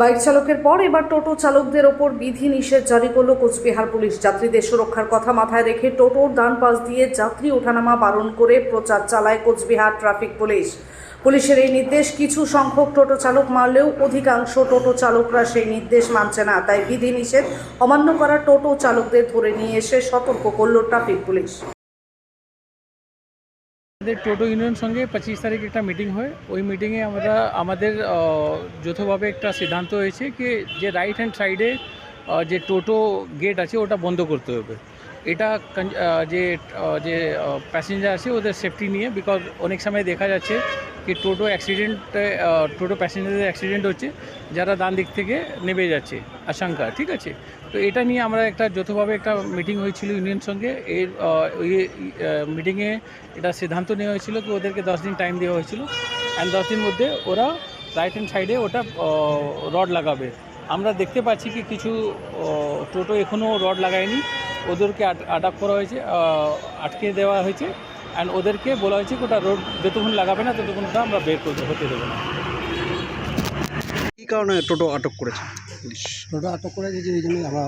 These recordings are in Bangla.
বাইক চালকের পর এবার টোটো চালকদের ওপর বিধি নিষেধ জারি করল কোচবিহার পুলিশ। যাত্রীদের সুরক্ষার কথা মাথায় রেখে টোটোর ডান পাশ দিয়ে যাত্রী ওঠানামা বারণ করে প্রচার চালায় কোচবিহার ট্রাফিক পুলিশ। পুলিশের এই নির্দেশ, কিছু সংখ্যক টোটো চালক মারলেও অধিকাংশ টোটো চালকরা সেই নির্দেশ মানছে না। তাই বিধি নিষেধ অমান্য করা টোটো চালকদের ধরে নিয়ে এসে সতর্ক করল ট্রাফিক পুলিশ। আমাদের টোটো ইউনিয়ন সঙ্গে পঁচিশ তারিখ একটা মিটিং হয়। ওই মিটিংয়ে আমরা, আমাদের যৌথভাবে একটা সিদ্ধান্ত হয়েছে কি, যে রাইট হ্যান্ড সাইডে যে টোটো গেট আছে, ওটা বন্ধ করতে হবে। এটা যে যে প্যাসেঞ্জার আছে, ওদের সেফটি নিয়ে বিকজ অনেক সময় দেখা যাচ্ছে কি, টোটো অ্যাক্সিডেন্ট টোটো প্যাসেঞ্জারদের অ্যাক্সিডেন্ট হচ্ছে, যারা ডান দিক থেকে নেমে যাচ্ছে। আশঙ্কা, ঠিক আছে? তো এটা নিয়ে আমরা একটা যৌথভাবে একটা মিটিং হয়েছিল ইউনিয়ন সঙ্গে। এর ওই মিটিংয়ে এটা সিদ্ধান্ত নেওয়া হয়েছিল কি ওদেরকে দশ দিন টাইম দেওয়া হয়েছিল। অ্যান্ড দশ দিন মধ্যে ওরা রাইট হ্যান্ড সাইডে ওটা রড লাগাবে। আমরা দেখতে পাচ্ছি কি কিছু টোটো এখনও রড লাগায়নি। ওদেরকে আট- আটক করা হয়েছে আটকে দেওয়া হয়েছে। অ্যান্ড ওদেরকে বলা হয়েছে কি ওটা রোড যতক্ষণ লাগাবে না ততক্ষণ ওটা আমরা বের করতে হতে দেবো না। কী কারণে টোটো আটক করেছে? পুলিশ টোটো আটক করে যে এই জন্য আমরা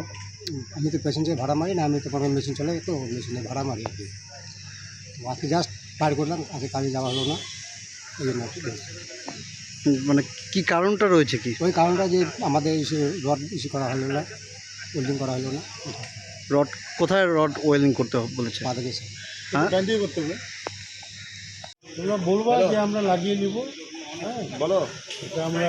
আমি তো প্যাসেঞ্জার ভাড়া মারি না আমি তো কোনো মেশিন চালাই তো মেশিনে ভাড়া মারি আর কি। তো আজকে জাস্ট পার করলাম আজকে কাজে যাওয়া হলো না এই জন্য মানে কি কারণটা রয়েছে কি? ওই কারণটা যে আমাদের রড ইস্যু করা হলো না ওয়েল্ডিং করা হলো না রড কোথায় রড ওয়েলিং করতে হবে বলেছে থেকে হ্যাঁ? তোমরা বলবা যে আমরা লাগিয়ে নিব হ্যাঁ? বলো। এটা আমরা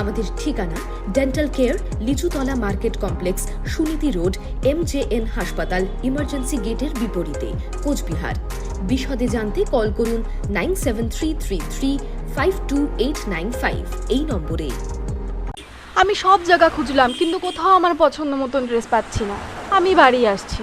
আমাদের ঠিকানা dental care Lichutala market complex, Suniti road M J N হাসপাতাল ইমার্জেন্সি গেটের বিপরীতে, কোচবিহার। বিশদে জানতে কল করুন nine seven three three three five two eight nine five এই নম্বরে। আমি সব জায়গা খুঁজলাম, কিন্তু কোথাও আমার পছন্দ মতন ড্রেস পাচ্ছি না। আমি বাড়ি আসছি।